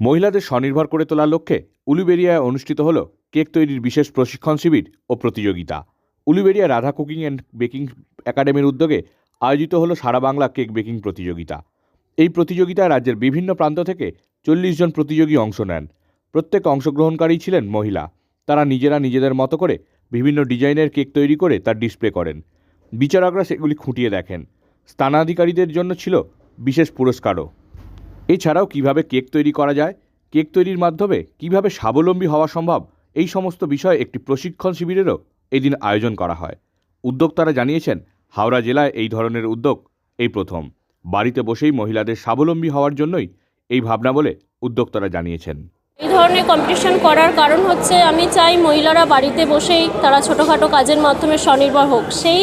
মহিলাদের স্বনির্ভর করে তোলার লক্ষ্যে উলুবেড়িয়ায় অনুষ্ঠিত হল কেক তৈরির বিশেষ প্রশিক্ষণ শিবির ও প্রতিযোগিতা। Uluberia Radha cooking and baking একাডেমির উদ্যোগে আয়োজিত হলো সারা বাংলা কেক বেকিং প্রতিযোগিতা। এই প্রতিযোগিতায় রাজ্যের বিভিন্ন প্রান্ত থেকে চল্লিশ জন প্রতিযোগী অংশ নেন। প্রত্যেক অংশগ্রহণকারী ছিলেন মহিলা। তারা নিজেরা নিজেদের মতো করে বিভিন্ন ডিজাইনের কেক তৈরি করে তার ডিসপ্লে করেন। বিচারকরা সেগুলি খুঁটিয়ে দেখেন। স্থানাধিকারীদের জন্য ছিল বিশেষ পুরস্কারও। এছাড়াও কীভাবে কেক তৈরি করা যায়, কেক তৈরির মাধ্যমে কীভাবে স্বাবলম্বী হওয়া সম্ভব, এই সমস্ত বিষয়ে একটি প্রশিক্ষণ শিবিরেরও এদিন আয়োজন করা হয়। উদ্যোক্তারা জানিয়েছেন, হাওড়া জেলায় এই ধরনের উদ্যোগ এই প্রথম। বাড়িতে বসেই মহিলাদের স্বাবলম্বী হওয়ার জন্যই এই ভাবনা বলে উদ্যোক্তারা জানিয়েছেন। এই ধরনের কম্পিটিশন করার কারণ হচ্ছে, আমি চাই মহিলারা বাড়িতে বসেই তারা ছোটোখাটো কাজের মাধ্যমে স্বনির্ভর হোক। সেই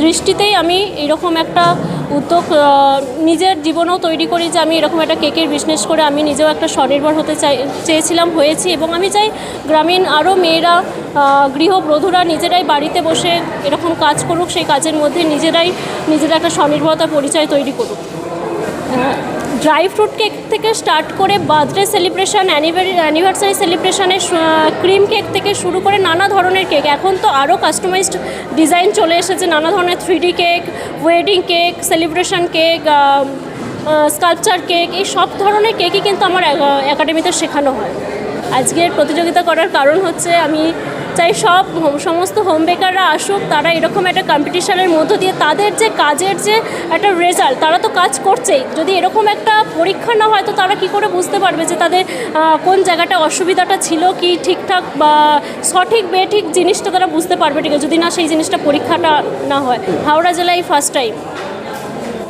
দৃষ্টিতেই আমি এরকম একটা উদ্যোগ নিজের জীবনেও তৈরি করি যে আমি এরকম একটা কেকের বিজনেস করে আমি নিজেও একটা স্বনির্ভর হতে চাই, চেয়েছিলাম, হয়েছি এবং আমি চাই গ্রামীণ আরও মেয়েরা গৃহবধূরা নিজেরাই বাড়িতে বসে এরকম কাজ করুক, সেই কাজের মধ্যে নিজেরাই নিজেরা একটা স্বনির্ভরতা, পরিচয় তৈরি করুক। ড্রাই ফ্রুট কেক থেকে স্টার্ট করে বার্থডে সেলিব্রেশন অ্যানিভার্সারি সেলিব্রেশনের ক্রিম কেক থেকে শুরু করে নানা ধরনের কেক। এখন তো আরও কাস্টমাইজড ডিজাইন চলে এসেছে, নানা ধরনের three cake, wedding cake, celebration cake sculpture cake, এই সব ধরনের কেকই কিন্তু আমার একাডেমিতে শেখানো হয়। আজকের প্রতিযোগিতা করার কারণ হচ্ছে আমি চাই সব সমস্ত হোম বেকাররা আসুক, তারা এরকম একটা কম্পিটিশনের মধ্য দিয়ে তাদের যে কাজের যে একটা রেজাল্ট তারা তো কাজ করছেই। যদি এরকম একটা পরীক্ষা না হয়, তো তারা কি করে বুঝতে পারবে যে তাদের কোন জায়গাটা অসুবিধাটা ছিল, কি ঠিকঠাক বা সঠিক, বেঠিক জিনিসটা তারা বুঝতে পারবে? ঠিক যদি না সেই জিনিসটা পরীক্ষাটা না হয়। হাওড়া জেলায় ফার্স্ট টাইম